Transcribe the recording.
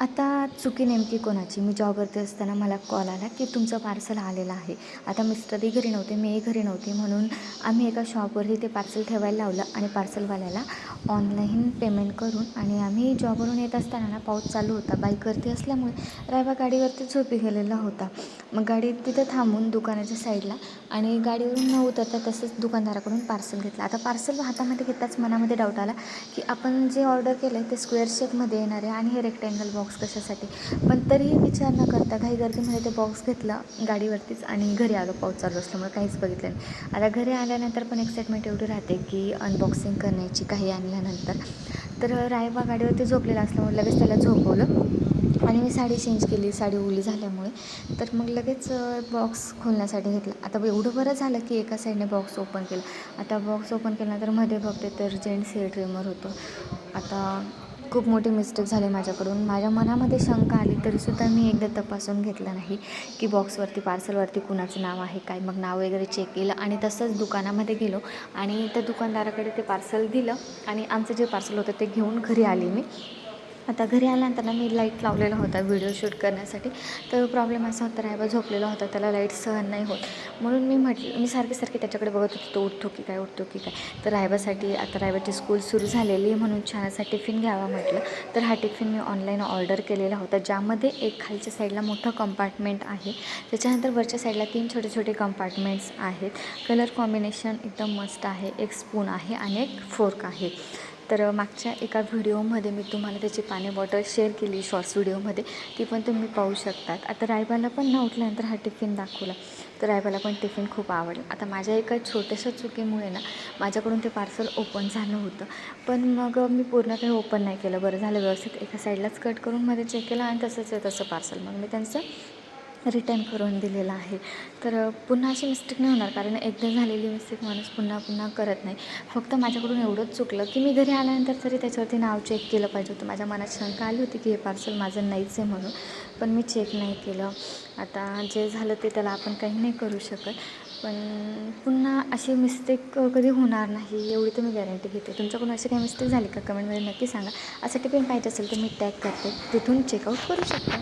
आता चुकी नेमकी कोणाची? मी जॉबवरती असताना मला कॉल आला की तुमचं पार्सल आलेलं आहे. आता मिस्टरही घरी नव्हते मीही घरी नव्हते म्हणून आम्ही एका शॉपवरती ते पार्सल ठेवायला लावलं आणि पार्सलवाल्याला ऑनलाईन पेमेंट करून आणि आम्ही जॉबवरून येत असताना ना पाऊस चालू होता बाईकवरती असल्यामुळे रायबा गाडीवरती झोपी गेलेला होता. मग गाडी तिथं थांबून दुकानाच्या साईडला आणि गाडीवरून न उतरता तसंच दुकानदाराकडून पार्सल घेतलं. आता पार्सल हातामध्ये घेताच मनामध्ये डाऊट आला की आपण जे ऑर्डर केलं आहे ते स्क्वेअर शेपमध्ये येणार आहे आणि हे रेक्टँगल बॉक्स कशासाठी? पण तरीही विचार न करता घाई गर्दीमध्ये ते बॉक्स घेतला गाडीवरतीच आणि घरी आलो. पाऊस चालू असल्यामुळे काहीच बघितलं नाही. आता घरी आल्यानंतर पण एक्साइटमेंट एवढी राहते की अनबॉक्सिंग करण्याची काही आणि आणल्यानंतर तर रायबा गाडीवरती झोपलेला असल्यामुळे लगेच त्याला झोपवलं आणि मी साडी चेंज केली साडी ओली झाल्यामुळे. तर मग लगेच बॉक्स खोलण्यासाठी घेतला. आता एवढं बरं झालं की एका साईडने बॉक्स ओपन केलं. आता बॉक्स ओपन केल्यानंतरमध्ये बघते तर जेंट्स हेअर ट्रिमर होतं. आता खूप मोठी मिस्टेक झाली माझ्याकडून. माझ्या मनामध्ये शंका आली तरीसुद्धा मी एकदा तपासून घेतलं नाही की बॉक्सवरती पार्सलवरती कुणाचं नाव आहे काय मग नाव वगैरे चेक केलं आणि तसंच दुकानामध्ये गेलो आणि त्या दुकानदाराकडे ते पार्सल दिलं आणि आमचं जे पार्सल होतं ते घेऊन घरी आले मी. आता घरी आल्यानंतर ना मी लाइट लावलेला होता व्हिडिओ शूट करण्यासाठी. तर प्रॉब्लेम असा होता रायबा झोपलेला होता त्याला लाइट सहन नाही होत. म्हणून मी म्हटलं मी सारखे सारखे त्याच्याकडे बघत होतो तो उठतो की काय उठतो की काय. तर रायबासाठी आता रायबाची स्कूल सुरू झालेली आहे म्हणून छान असा टिफिन घ्यावा म्हटलं. तर हा टिफिन मी ऑनलाईन ऑर्डर केलेला होता ज्यामध्ये एक खालच्या साईडला मोठं कंपार्टमेंट आहे. त्याच्यानंतर वरच्या साईडला तीन छोटे छोटे कंपार्टमेंट्स आहेत. कलर कॉम्बिनेशन एकदम मस्त आहे एक स्पून आहे आणि एक फोर्क आहे. तर मागच्या एका व्हिडिओमध्ये मी तुम्हाला त्याची पाणी बॉटल शेअर केली शॉर्ट्स व्हिडिओमध्ये. ती पण तुम्ही पाहू शकतात. आता रायबाला पण न उठल्यानंतर हा टिफिन दाखवला. तर रायबाला पण टिफिन खूप आवडला. आता माझ्या एका छोट्याशा चुकीमुळे ना माझ्याकडून ते पार्सल ओपन झालं होतं. पण मग मी पूर्ण काही ओपन नाही केलं. बरं झालं व्यवस्थित. एका साईडलाच कट करून मध्ये चेक केलं आणि तसंच आहे तसं पार्सल मग मी त्यांचं रिटर्न करून दिलेलं आहे. तर पुन्हा अशी मिस्टेक नाही होणार कारण एकदा झालेली मिस्टेक माणूस पुन्हा पुन्हा करत नाही. फक्त माझ्याकडून एवढंच चुकलं की मी घरी आल्यानंतर तरी त्याच्यावरती नाव चेक केलं पाहिजे होतं. माझ्या मनात शंका आली होती की हे पार्सल माझं नाहीच आहे म्हणून. पण मी चेक नाही केलं. आता जे झालं ते त्याला आपण काही नाही करू शकत. पण पुन्हा अशी मिस्टेक कधी होणार नाही एवढी तर मी गॅरंटी घेते. तुमच्याकडून अशी काही मिस्टेक झाली का? कमेंटमध्ये नक्की सांगा. असं टिफिन पाहिजे असेल तर मी टॅग करते. तिथून चेकआउट करू शकता.